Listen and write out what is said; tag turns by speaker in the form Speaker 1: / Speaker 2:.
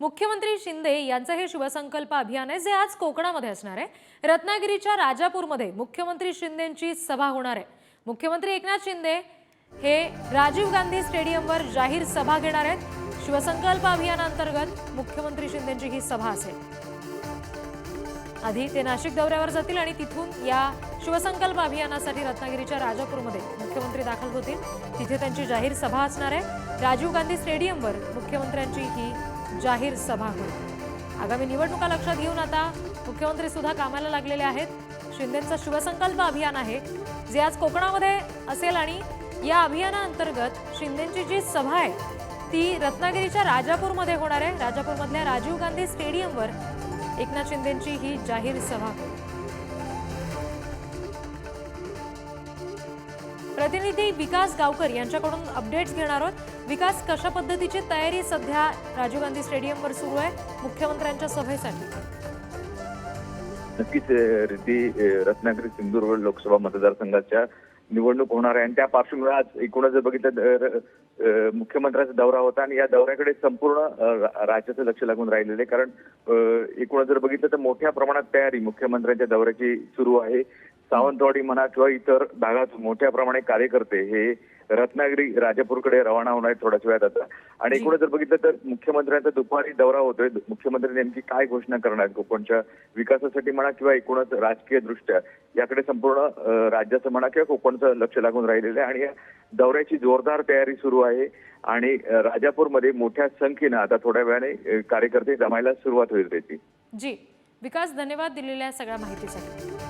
Speaker 1: मुख्यमंत्री शिंदे यांचं हे शिवसंकल्प अभियान आहे जे आज कोकणामध्ये असणार आहे. रत्नागिरीच्या राजापूरमध्ये मुख्यमंत्री शिंदेची सभा होणार आहे. मुख्यमंत्री एकनाथ शिंदे हे राजीव गांधी स्टेडियमवर जाहीर सभा घेणार आहेत. शिवसंकल्प अभियानांतर्गत मुख्यमंत्री शिंदेची ही सभा असेल. आधी ते नाशिक दौऱ्यावर जातील आणि तिथून या शिवसंकल्प अभियानासाठी रत्नागिरीच्या राजापूरमध्ये मुख्यमंत्री दाखल होतील. तिथे त्यांची जाहीर सभा असणार आहे. राजीव गांधी स्टेडियमवर मुख्यमंत्र्यांची ही जाहीर सभा होईल. आगामी निवडणुका लक्षात घेऊन आता मुख्यमंत्री सुद्धा कामाला लागलेले आहेत. शिंदेचं शिवसंकल्प अभियान आहे जे आज कोकणामध्ये असेल आणि या अभियानाअंतर्गत शिंदेची जी सभा आहे ती रत्नागिरीच्या राजापूरमध्ये होणार आहे. राजापूरमधल्या राजीव गांधी स्टेडियमवर एकनाथ शिंदेची ही जाहीर सभा प्रतिनिधी विकास गावकर यांच्याकडून अपडेट्स घेणार आहोत. विकास कशा पद्धतीची तयारी सध्या राजीव गांधी स्टेडियमवर सुरू आहे? मुख्यमंत्र्यांच्या सभेसाठी.
Speaker 2: नक्कीच रिती रत्नागिरी सिंधुदुर्ग लोकसभा मतदारसंघाच्या निवडणूक होणार आहे. आणि त्या पार्श्वभूमीवर आज एकूणच जर बघितलं तर मुख्यमंत्र्यांचा दौरा होता. आणि या दौऱ्याकडे संपूर्ण राज्याचं लक्ष लागून राहिलेलं आहे. कारण एकूणच जर बघितलं तर मोठ्या प्रमाणात तयारी मुख्यमंत्र्यांच्या दौऱ्याची सुरू आहे. सावंतवाडी म्हणा किंवा इतर भागात मोठ्या प्रमाणे कार्यकर्ते हे रत्नागिरी राजापूरकडे रवाना होणार थोड्याच वेळात आता. आणि
Speaker 1: जी.
Speaker 2: एकूणच जर बघितलं तर मुख्यमंत्र्यांचा दुपारी दौरा होतोय. मुख्यमंत्री नेमकी काय घोषणा करणार? कोकणच्या विकासासाठी म्हणा किंवा एकूणच राजकीय दृष्ट्या याकडे संपूर्ण राज्याचं म्हणा किंवा कोकणचं लक्ष लागून राहिलेलं आहे. आणि या दौऱ्याची जोरदार तयारी सुरू आहे. आणि राजापूरमध्ये मोठ्या संख्येनं आता थोड्या वेळाने कार्यकर्ते जमायला सुरुवात होईल त्याची.
Speaker 1: जी. विकास धन्यवाद दिलेल्या सगळ्या माहितीसाठी.